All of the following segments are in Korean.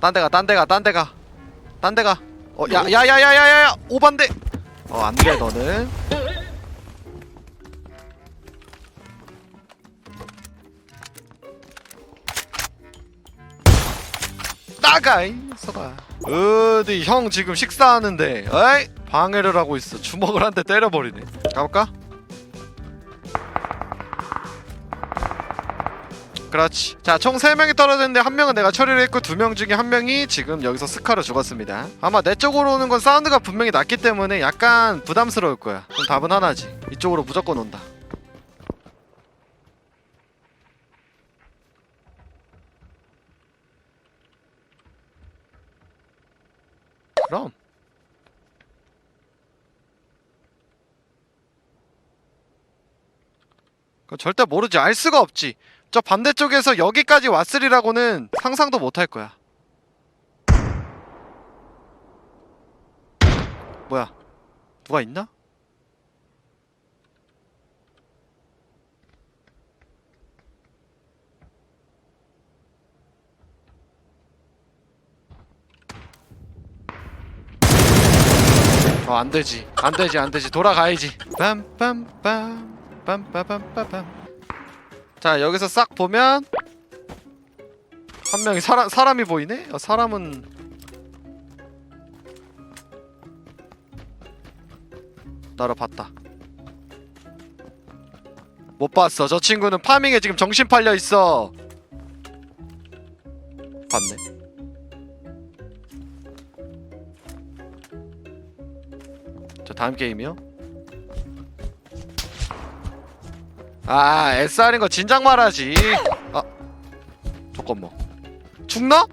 딴 데가 딴 데가 딴 데가. 딴 데가. 어야야야 야 야 야야 오반데. 어 안 돼 너는. 나가 이 녀석아. 어디 형 지금 식사하는데 어이? 방해를 하고 있어. 주먹을 한 대 때려버리네. 가볼까? 그렇지. 자 총 3명이 떨어졌는데 한 명은 내가 처리를 했고 두 명 중에 한 명이 지금 여기서 스카로 죽었습니다. 아마 내 쪽으로 오는 건 사운드가 분명히 낮기 때문에 약간 부담스러울 거야. 그럼 답은 하나지. 이쪽으로 무조건 온다. 그럼. 그 절대 모르지. 알 수가 없지 저 반대쪽에서 여기까지 왔으리라고는 상상도 못할 거야. 뭐야? 누가 있나? 어 안되지. 안되지 안되지. 돌아가야지. 빰빰빰 빰빰빰빰빰 자 여기서 싹 보면 한 명이 사람 사람이 보이네. 어, 사람은 나를 봤다. 못 봤어. 저 친구는 파밍에 지금 정신 팔려 있어. 봤네. 저 다음 게임이요? 아 SR인 거 진작 말하지 아 잠깐만 죽나?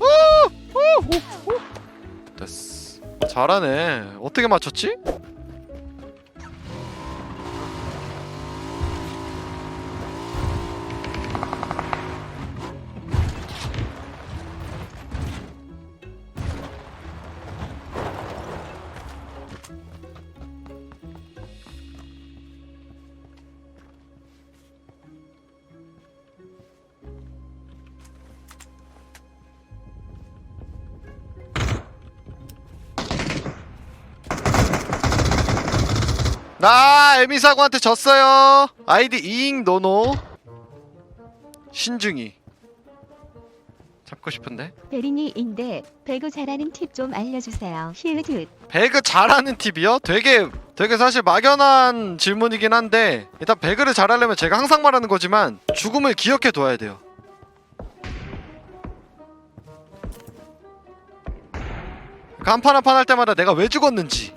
우! 우! 우! 우! 됐어 잘하네 어떻게 맞췄지? 나 에미사고한테 졌어요 아이디 이잉 노노 신중이 잡고 싶은데 베리니인데 배구 잘하는 팁 좀 알려주세요. 힐드. 배그 잘하는 팁이요? 되게 되게 사실 막연한 질문이긴 한데 일단 배그를 잘하려면 제가 항상 말하는 거지만 죽음을 기억해 둬야 돼요. 간판 한 판 할 때마다 내가 왜 죽었는지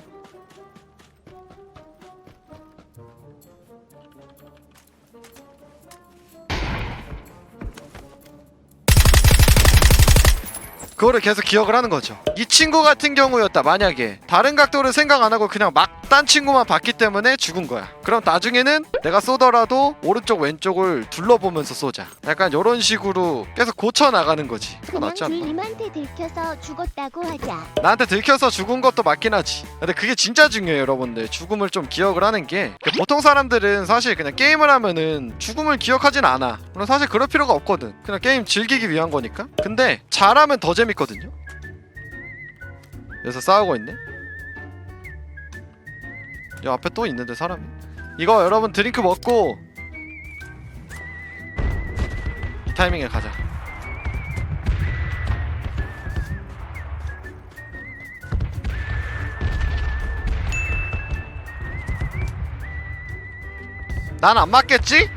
그거를 계속 기억을 하는 거죠. 이 친구 같은 경우였다. 만약에 다른 각도를 생각 안 하고 그냥 막 딴 친구만 봤기 때문에 죽은 거야. 그럼 나중에는 내가 쏘더라도 오른쪽 왼쪽을 둘러보면서 쏘자. 약간 이런 식으로 계속 고쳐 나가는 거지. 그거 그냥 낫지 않나? 주임한테 들켜서 죽었다고 하자. 나한테 들켜서 죽은 것도 맞긴 하지. 근데 그게 진짜 중요해요, 여러분들. 죽음을 좀 기억을 하는 게 보통 사람들은 사실 그냥 게임을 하면은 죽음을 기억하진 않아. 물론 사실 그럴 필요가 없거든. 그냥 게임 즐기기 위한 거니까. 근데 잘하면 더 재밌 거든요. 여기서 싸우고 있네. 여 앞에 또 있는데 사람이. 이거 여러분 드링크 먹고 이 타이밍에 가자. 난 안 맞겠지?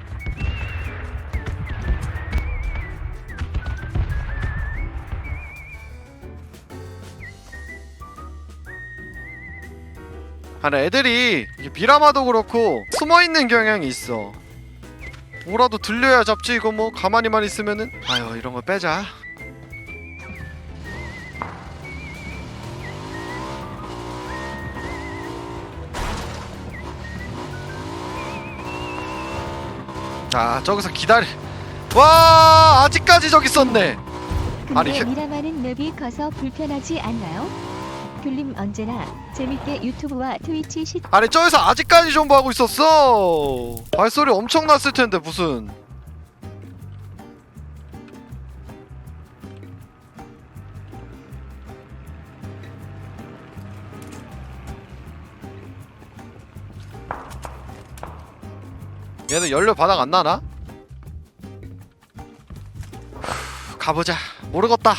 아니 애들이 미라마도 그렇고 숨어있는 경향이 있어. 뭐라도 들려야 잡지 이거 뭐 가만히만 있으면은 아유 이런 거 빼자. 자 저기서 기다려 와 아직까지 저기 있었네. 근데 아니, 혀- 미라마는 맵이 커서 불편하지 않나요? 귤님 언제나 재밌게 유튜브와 트위치 시 아니 저 회사 아직까지 존버하고 있었어. 발소리 엄청 났을 텐데 무슨. 얘는 연료 바닥 안 나나? 후, 가보자. 모르겠다.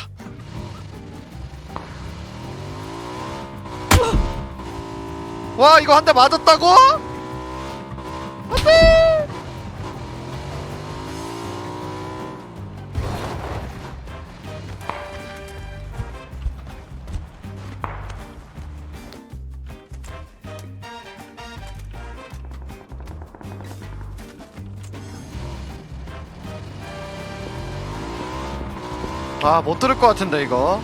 와 이거 한 대 맞았다고? 안돼 아못 들을 것 같은데 이거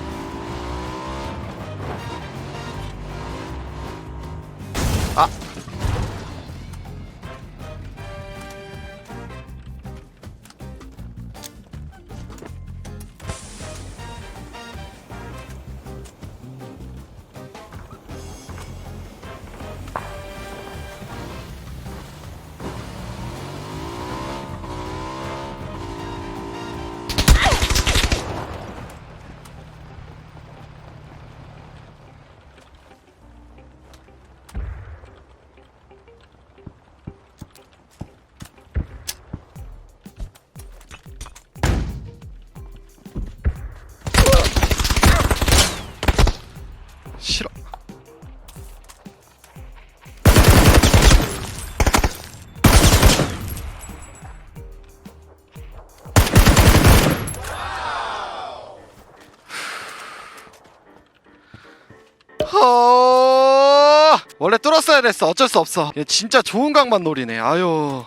허... 원래 뚫었어야 됐어. 어쩔 수 없어. 얘 진짜 좋은 각만 노리네. 아유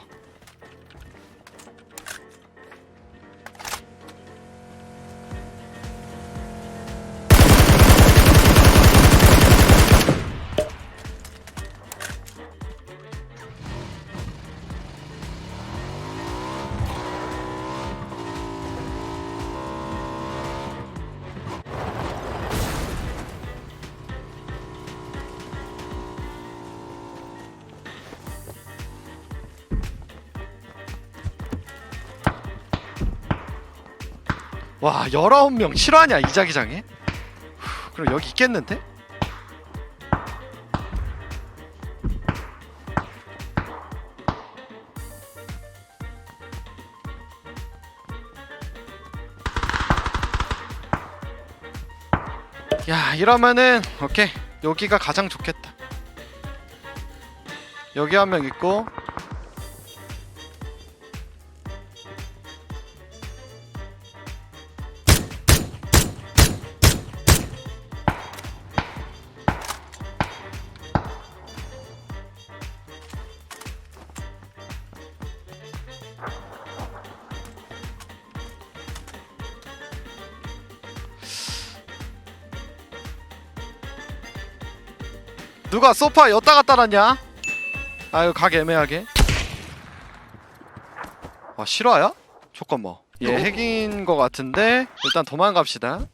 와 19명 실화냐 이 자기장에? 후, 그럼 여기 있겠는데? 야 이러면은 오케이 여기가 가장 좋겠다 여기 한 명 있고 누가 소파 였다 갔다 놨냐? 아유 각 애매하게. 와 실화야? 잠깐만. 얘 핵인 거 같은데? 일단 도망갑시다.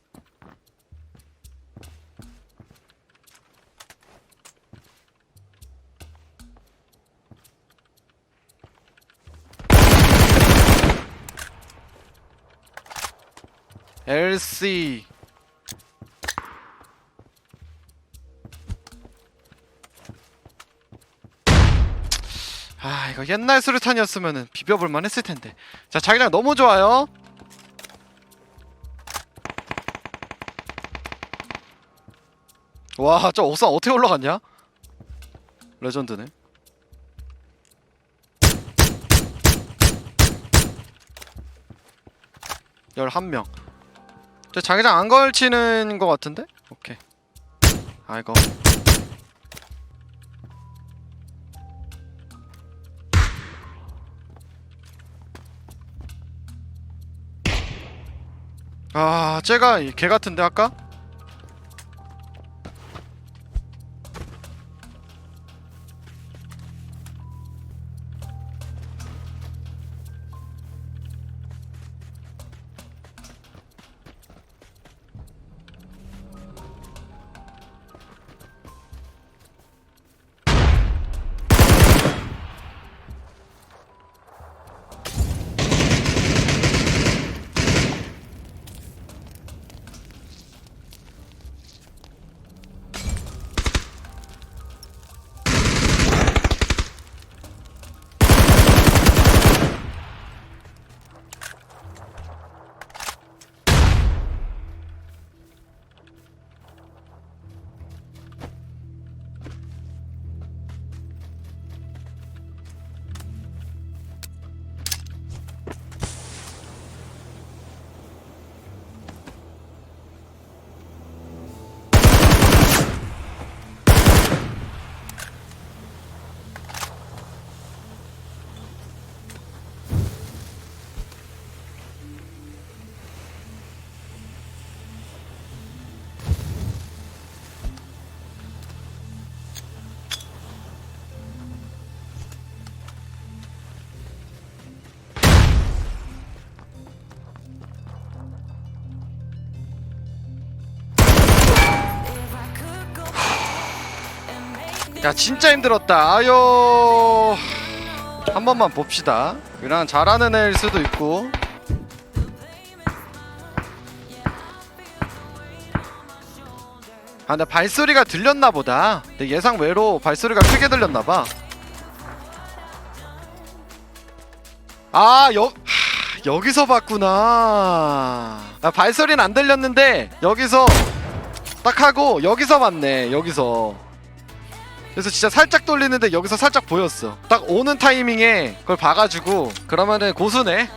LC 이거 옛날 수류탄이었으면은 비벼볼만 했을 텐데. 자 자기장 너무 좋아요. 와저 옥상 어떻게 올라갔냐? 레전드네. 열한 명저 자기장 안 걸치는 거 같은데? 오케이. 아이고 아, 이개 같은데 아까? 야 진짜 힘들었다. 아유. 한 번만 봅시다. 그냥 잘하는 애일 수도 있고. 아 근데 발소리가 들렸나 보다. 내 예상 외로 발소리가 크게 들렸나 봐. 아, 여, 하, 여기서 봤구나. 아, 발소리는 안 들렸는데, 여기서 딱 하고, 여기서 봤네, 여기서. 그래서 진짜 살짝 돌리는데, 여기서 살짝 보였어. 딱 오는 타이밍에 그걸 봐가지고, 그러면은 고수네.